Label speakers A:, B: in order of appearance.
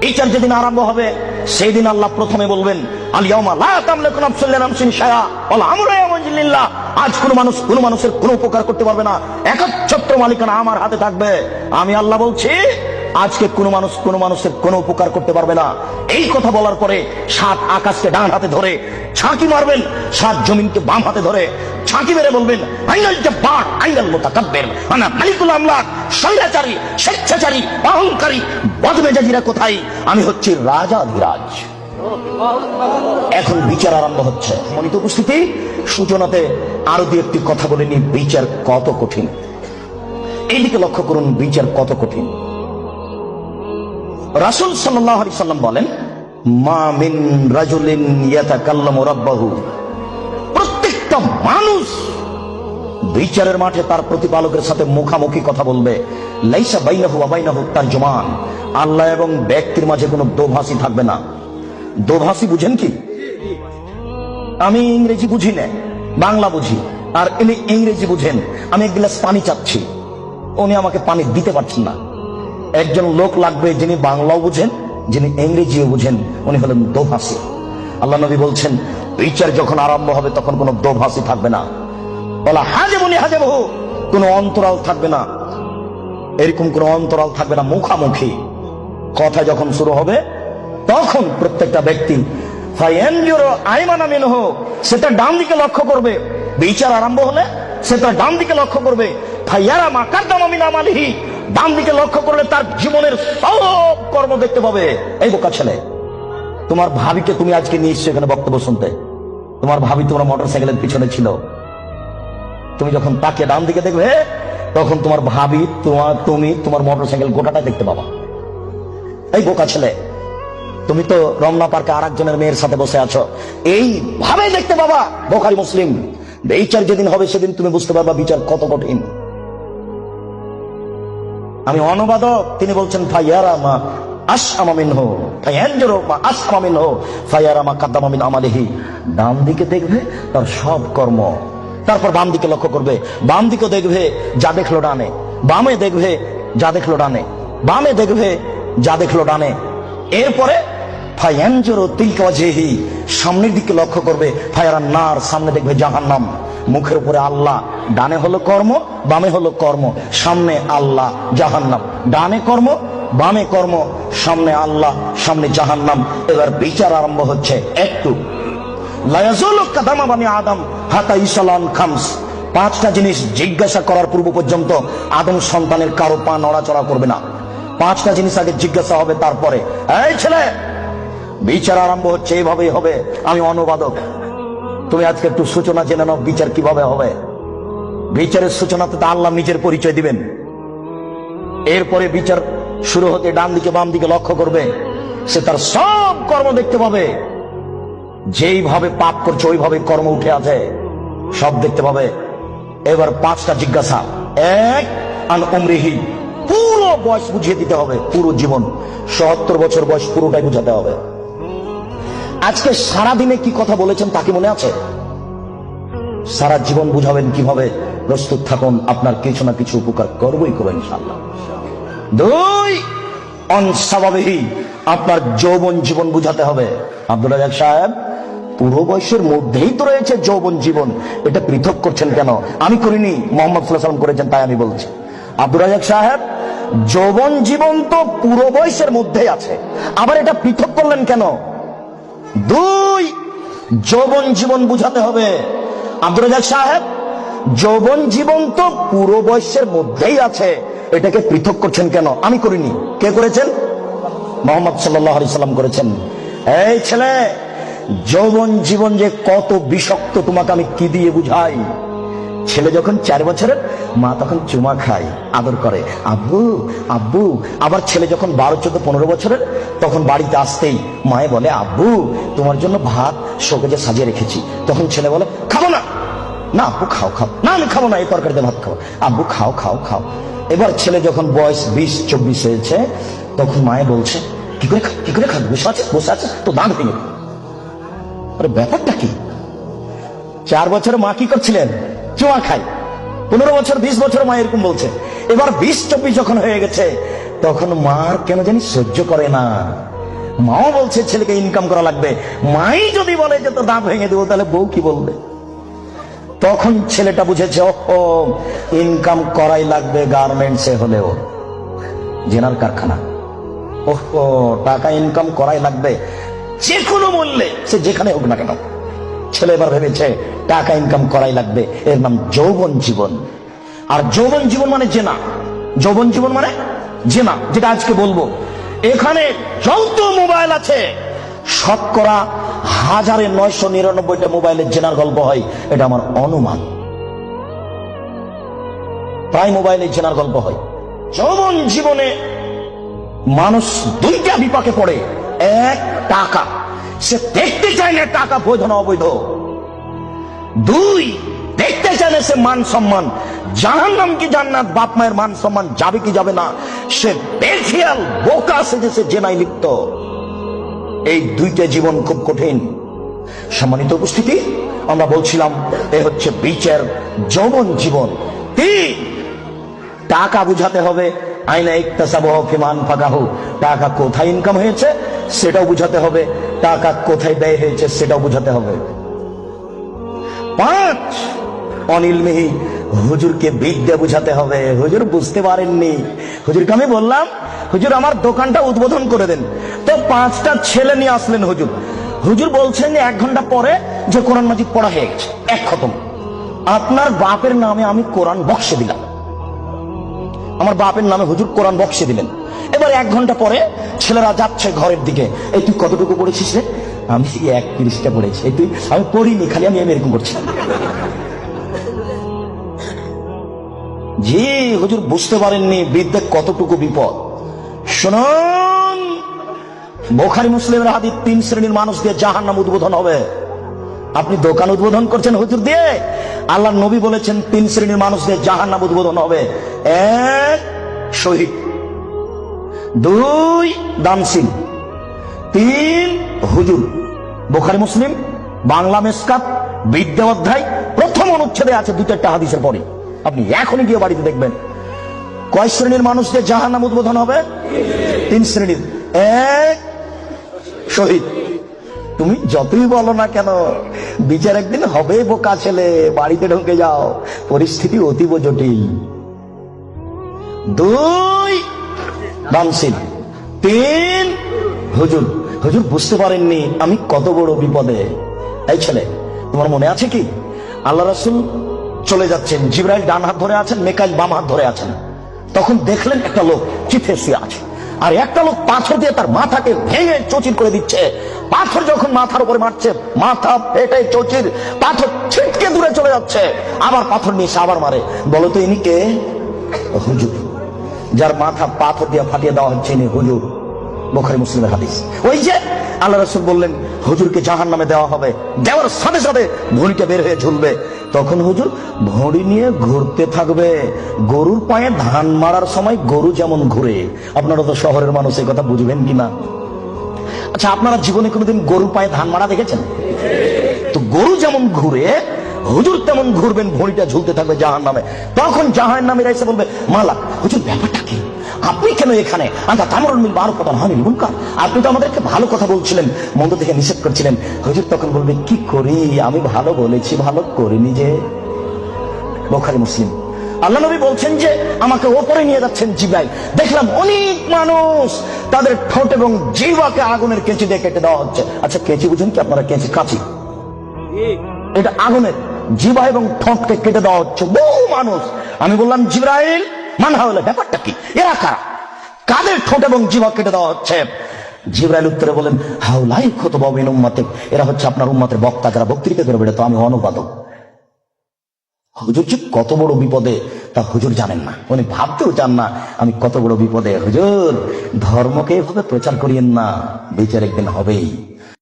A: বিচার যেদিন আরম্ভ হবে সেই দিন আল্লাহ প্রথমে বলবেন আজ মানুষ মানুষের কোনো উপকার করতে পারবে না। একচ্ছত্র মালিকানা আমার হাতে থাকবে। আমি আল্লাহ বলছি আজকে কোনো মানুষ কোন মানুষের কোনো উপকার করতে পারবে না। এই কথা বলার পরে সাত আকাশকে ডান হাতে ধরে ছাঁকি মারবেন, সাত জমিনকে বাম হাতে ধরে ছাঁকি মেরে বলবেন, আইনাল স্বৈরাচারী, স্বেচ্ছাচারী, অহংকারী, বদমেজাজিরা কোথায়? আমি হচ্ছি রাজাধিরাজ এখন বিচার আরম্ভ হচ্ছে। মনিত উপস্থিতি, সূচনাতে আরও দু একটি কথা বলে নি বিচার কত কঠিন? এইদিকে লক্ষ্য করুন, বিচার কত কঠিন? রাসূল সাল্লাল্লাহু সাল্লাম বলেন, মা মিন রাজুলিন ইয়াতাকাল্লামু রাব্বাহু। প্রত্যেকটা মানুষ বিচারের মাঠে তার প্রতিপালকের সাথে মুখামুখি কথা বলবে। লাইসা বাইনাহু ওয়া বাইনাহু তারজুমান। আল্লাহ এবং ব্যক্তির মাঝে কোনো দোভাষী থাকবে না। দোভাষী বুঝেন কি? আমি ইংরেজি বুঝি না, বাংলা বুঝি। আর ইনি ইংরেজি বুঝেন। আমি এক গ্লাস পানি চাচ্ছি। উনি আমাকে পানি দিতে পারছেন না। একজন লোক লাগবে যিনি বাংলাও বুঝেন, যিনি ইংরেজিও বুঝেন, উনি হলেন দোভাষী। আল্লাহ নবী বলছেন, বিচার যখন আরম্ভ হবে তখন কোনো দোভাষী থাকবে না। বলা হাজে মনি হাজে বহু কোনো অন্তরাল থাকবে না। এরকম কোনো অন্তরাল থাকবে না, মুখামুখি। কথা যখন শুরু হবে, তখন প্রত্যেকটা ব্যক্তি সেটা ডান দিকে লক্ষ্য করবে। বিচার আরম্ভ হলে সেটা ডান দিকে লক্ষ্য করবে। মাকার ডান দিকে লক্ষ্য করলে তার জীবনের সব কর্ম দেখতে পাবে। এই বোকা ছেলে, তোমার ভাবিকে তুমি আজকে নিয়ে এসছো এখানে বক্তব্য শুনতে। তোমার ভাবি তোমার মোটর সাইকেলের পিছনে ছিল। তুমি যখন তাকে ডান দিকে দেখবে, তখন তোমার ভাবি, তোমার, তুমি, তোমার মোটর সাইকেল গোটাটা দেখতে পাবা। এই বোকা ছেলে, তুমি তো রমনা পার্কে আর একজনের মেয়ের সাথে বসে আছো। এইভাবে দেখতে পাবা বোখারি মুসলিম। বিচার যেদিন হবে, সেদিন তুমি বুঝতে পারবা বিচার কত কঠিন। আমি অনুবাদক। তিনি বলছেন, ফাইয়ারা মা কাদ্দামামিন ডান দিকে দেখবে তার সব কর্ম। তারপর বাম দিকে লক্ষ্য করবে। বাম দিকে দেখবে যা দেখল ডানে। বামে দেখবে যা দেখল ডানে। বামে দেখবে যা দেখল ডানে। এরপরে সামনের দিকে লক্ষ্য করবে। ফায়ারান নার সামনে দেখবে জাহান্নাম। মুখের উপরে আল্লাহ, ডানে হলো কর্ম, বামে হলো কর্ম, সামনে আল্লাহ, জাহান্নাম। ডানে কর্ম, বামে কর্ম, সামনে আল্লাহ, সামনে জাহান্নাম। এবার বিচার আরম্ভ হচ্ছে একটু। আদম হাতা ইসালান খামস। পাঁচটা জিনিস জিজ্ঞাসা করার পূর্ব পর্যন্ত আদম সন্তানের কারও পা নড়াচড়া করবে না। পাঁচটা জিনিস আগে জিজ্ঞাসা হবে, তারপরে, এই ছেলে, বিচার আরম্ভ হচ্ছে এইভাবেই হবে, আমি অনুবাদক। তুমি আজকে একটু সূচনা জেনে নাও, বিচার কীভাবে হবে। বিচারের সূচনাতে তো আল্লাহ নিজের পরিচয় দিবেন। এরপরে বিচার শুরু হতে ডান দিকে বাম দিকে লক্ষ্য করবে, সে তার সব কর্ম দেখতে পাবে। যেইভাবে পাপ করছে, ওইভাবে কর্ম উঠে আছে, সব দেখতে পাবে। এবার পাঁচটা জিজ্ঞাসা। এক, আন উমরিহি, পুরো বয়স বুঝিয়ে দিতে হবে, পুরো জীবন। সত্তর বছর বয়স পুরোটাই বুঝাতে হবে। আজকে সারা দিনে কি কথা বলেছেন তা কি মনে আছে? সারা জীবন বুঝাবেন কীভাবে প্রস্তুত থাকুন, আপনার কিছু না কিছু উপকার করবই করবেন দুই অনস্বাভাবিক আপনার যৌবন জীবন বুঝাতে হবে। আব্দুল রাজাক সাহেব, পুরো বয়সের মধ্যেই তো রয়েছে যৌবন জীবন। এটা পৃথক করছেন কেন? আমি করিনি, মোহাম্মদ সাল্লাম করেছেন, তাই আমি বলছি। আব্দুল রাজাক সাহেব, যৌবন জীবন তো পুরো বয়সের মধ্যেই আছে। আবার এটা পৃথক করলেন কেন? দুই, যৌবন জীবন বুঝাতে হবে। আব্দুল রাজাক সাহেব, যৌবন জীবন তো পুরো বয়সের মধ্যেই আছে। এটাকে পৃথক করছেন কেন? আমি করিনি। কে করেছেন? মোহাম্মদ সাল্লাম করেছেন। এই ছেলে, যৌবন জীবন যে কত বিষাক্ত, তোমাকে আমি কি দিয়ে বুঝাই? ছেলে যখন চার বছরের, মা তখন চুমা খায়, আদর করে। আব্বু আব্বু, আবার ছেলে যখন বারো, চোদ্দ, পনেরো বছরের, তখন বাড়িতে আসতেই মায়ে বলে, আব্বু, তোমার জন্য ভাত শোকেজে সাজিয়ে রেখেছি। তখন ছেলে বলে, খাব না। না, আব্বু, খাও খাও। না, আমি খাব না, এই তরকারিতে ভাত খাব। আব্বু, খাও খাও খাও। এবার ছেলে যখন বয়স বিশ, চব্বিশ হয়েছে, তখন মায়ে বলছে, কি করে কি করে খাবি? বসে আছে বসে আছে তো দাঁত ভেঙে আরে, ব্যাপারটা কি? চার বছর মা কি করছিলেন? চুমা খাই পনেরো বছর, বিশ বছর মা এরকম বলছে। এবার বিশ, চব্বিশ যখন হয়ে গেছে, তখন মার কেন জানি সহ্য করে না। মাও বলছে, ছেলেকে ইনকাম করা লাগবে। মাই যদি বলে যে তো দাঁত ভেঙে দেবো, তাহলে বউ কি বলবে? তখন ছেলেটা বুঝেছে ও ইনকাম করাই লাগবে গার্মেন্টসে হলেও। জেনার কারখানা। ওহো, টাকা ইনকাম করাই লাগবে। যে কোনো মূল্যে, সে যেখানে হোক না কেন। ছেলে এবার ভেবেছে, টাকা ইনকাম করাই লাগবে। এর নাম যৌবন জীবন। আর যৌবন জীবন মানে জেনা। যৌবন জীবন মানে জেনা, যেটা আজকে বলব। এখানে যত মোবাইল আছে। শতকরা হাজারে নয়শো নিরানব্বইটা মোবাইলের জেনার গল্প হয়। এটা আমার অনুমান। প্রায় মোবাইলে জেনার গল্প হয়। যৌবন জীবনে মানুষ দুইটা বিপাকে পড়ে। এক, টাকা। সে দেখতে চায় না টাকা, বৈধ না অবৈধ। দুই, দেখতে চায় না সে মান সম্মান। জাহান নাম কি জান্নাত, বাপ মায়ের মান সম্মান যাবে কি যাবে না, সে বেখেয়াল, বোকা সেজে সে জেনাই লিপ্ত। এই দুইটা জীবন খুব কঠিন। সম্মানিত উপস্থিতি, আমরা বলছিলাম, এ হচ্ছে বিচার যৌবন জীবন। তিন, টাকা বুঝাতে হবে আইনা ইকতাসাবহ ফিমান ফাকাহু টাকা কোথায় ইনকাম হয়েছে, সেটাও বুঝাতে হবে। টাকা কোথায় ব্যয় হয়েছে, সেটাও বুঝাতে হবে। পাঁচ, অনিল মেহি, হুজুরকে বিদ্যা বুঝাতে হবে। হুজুর বুঝতে পারেননি। হুজুরকে আমি বললাম, হুজুর, আমার দোকানটা উদ্বোধন করে দেন। তো পাঁচটা ছেলে নিয়ে আসলেন হুজুর। হুজুর বলছেন এক ঘণ্টা পরে যে কোরআন মাজিদ পড়া হয়ে গেছে, এক খতম। আপনার বাপের নামে আমি কোরআন বক্সে দিলাম। আমার বাপের নামে হুজুর কোরআন বক্সে দিলেন। এবার এক ঘণ্টা পরে ছেলেরা যাচ্ছে ঘরের দিকে। এই তুই কতটুকু পড়েছিস রে? আমি এক তিরিশটা পড়েছি। এই তুই, আমি পড়িনি, খালি আমি এম এরকম করছি জি, হুজুর বুঝতে পারেননি বিদ্যা কতটুকু বিপদ। শুনুন, বোখারি মুসলিমের হাদিস তিন শ্রেণির মানুষ দিয়ে জাহান নাম উদ্বোধন হবে। আপনি দোকান উদ্বোধন করছেন হুজুর দিয়ে? আল্লাহ নবী বলেছেন, তিন শ্রেণির মানুষ দিয়ে জাহান নাম উদ্বোধন হবে। এক, শহীদ। দুই দানসিন তিন, হুজুর। বোখারি, মুসলিম, বাংলা মেসকাত, বিদ্যা অধ্যায়, প্রথম অনুচ্ছেদে আছে দু চারটা হাদিসের পরে। আপনি এখনই গিয়ে বাড়িতে দেখবেন। কয় শ্রেণির মানুষদের জাহান নাম উদ্বোধন হবে? তিন শ্রেণির। এক, শহীদ। তুমি যতই বলো না কেন, বিচার একদিন হবে বোকা ছেলে, বাড়িতে ঢুকে যাও, পরিস্থিতি অতীব জটিল। দুই দানশীল তিন, হুজুর হুজুর বুঝতে পারেননি আমি কত বড় বিপদে। এই ছেলে, তোমার মনে আছে কি? আল্লাহ রাসুল চলে যাচ্ছেন, জিব্রাইল ডান হাত ধরে আছেন, মেকাইল বাম হাত ধরে আছেন। তখন দেখলেন একটা লোক চিঠে আছে। আর একটা লোক পাথর দিয়ে তার মাথাকে ভেঙে চচির করে দিচ্ছে। পাথর যখন মাথার উপরে মারছে, মাথা ফেটে চচির পাথর ছিটকে দূরে চলে যাচ্ছে। আবার পাথর নিয়ে আবার মারে। বলো তো ইনি কে? হুজুর। যার মাথা পাথর দিয়ে ফাটিয়ে দেওয়া হচ্ছে ইনি হুজুর। বোখারি মুসলিমের হাদিস। ওই যে আল্লাহ রসুল বললেন, হুজুরকে জাহান নামে দেওয়া হবে। দেওয়ার সাথে সাথে ভুঁড়িটা বের হয়ে ঝুলবে। তখন হুজুর ভুঁড়ি নিয়ে ঘুরতে থাকবে। গরুর পায়ে ধান মারার সময় গরু যেমন ঘুরে। আপনারা তো শহরের মানুষ, এই কথা বুঝবেন কিনা? আচ্ছা আপনারা জীবনে কোনোদিন গরুর পায়ে ধান মারা দেখেছেন? তো গরু যেমন ঘুরে, হুজুর তেমন ঘুরবেন ভুঁড়িটা ঝুলতে থাকবে জাহান নামে তখন জাহান নামে এসে বলবে, মালা, হুজুর, ব্যাপারটা কি? আপনি কেন এখানে? আন্দা তামরুল মিল বারো কথা হানি মুনকার। আপনি তো আমাদেরকে ভালো কথা বলছিলেন, মন্দ থেকে নিষেধ করছিলেন। হুজুর তখন বলবে, কি করি? আমি ভালো বলেছি, ভালো করিনি যে। বোখারি, মুসলিম। আল্লাহ নবী বলছেন যে, আমাকে ওপরে নিয়ে যাচ্ছেন জিবাই দেখলাম অনেক মানুষ তাদের ঠোঁট এবং জিবাকে আগুনের কেঁচি দিয়ে কেটে দেওয়া হচ্ছে। আচ্ছা কেঁচি বুঝেন কি আপনারা? কেঁচি কাঁচি। এটা আগুনের জিবা এবং ঠোঁটকে কেটে দেওয়া হচ্ছে। বহু মানুষ। আমি বললাম, জিব্রাইল মানা হলে ব্যাপারটা কি? এরা কারা? কাদের ঠোঁট এবং জিবা কেটে দেওয়া হচ্ছে? জিব্রাইল উত্তরে বলেন হাউলাই ক্ষত বাবিন উম্মাতে এরা হচ্ছে আপনার উম্মাতের বক্তা, যারা বক্তৃতা করে বেড়ে তো আমি অনুবাদক। হুজুর যে কত বড় বিপদে? তা হুজুর জানেন না। উনি ভাবতেও চান না, আমি কত বড় বিপদে। হুজুর, ধর্মকে এভাবে প্রচার করিয়েন না। বিচার একদিন হবেই।